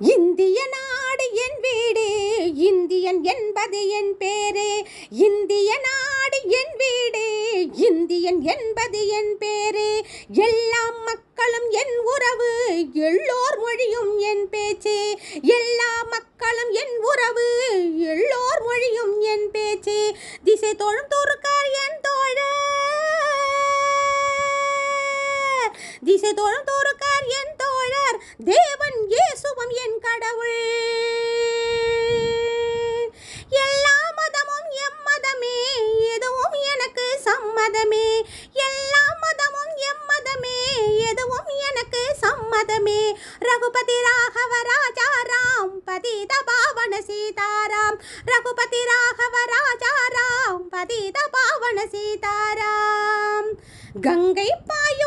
இந்திய நாடு என் வீடு இந்தியன் என்பது என் பேரு. இந்திய நாடு என் வீடு இந்தியன் என்பது என் பேரு. எல்லா மக்களும் என் உறவு எல்லோர் மொழியும் என் பேச்சு. எல்லா மக்களும் என் உறவு எல்லோர் மொழியும் என் பேச்சு. திசை தோழும் தூருக்கார் என் தோழர் திசை தோழும் தோறுக்கார் என் தோழர். தேவன் கடவுள். எல்லா மதமும் எம்மதமே எதுவும் எனக்கு சம்மதமே. எல்லா மதமும் எம்மதமே எதுவும் எனக்கு சம்மதமே. ரகுபதி ராகவ ராஜா ராம் பதித பாவன சீதாராம். ரகுபதி ராகவ ராஜா ராம் பதித பாவன சீதாராம். கங்கை பாயும்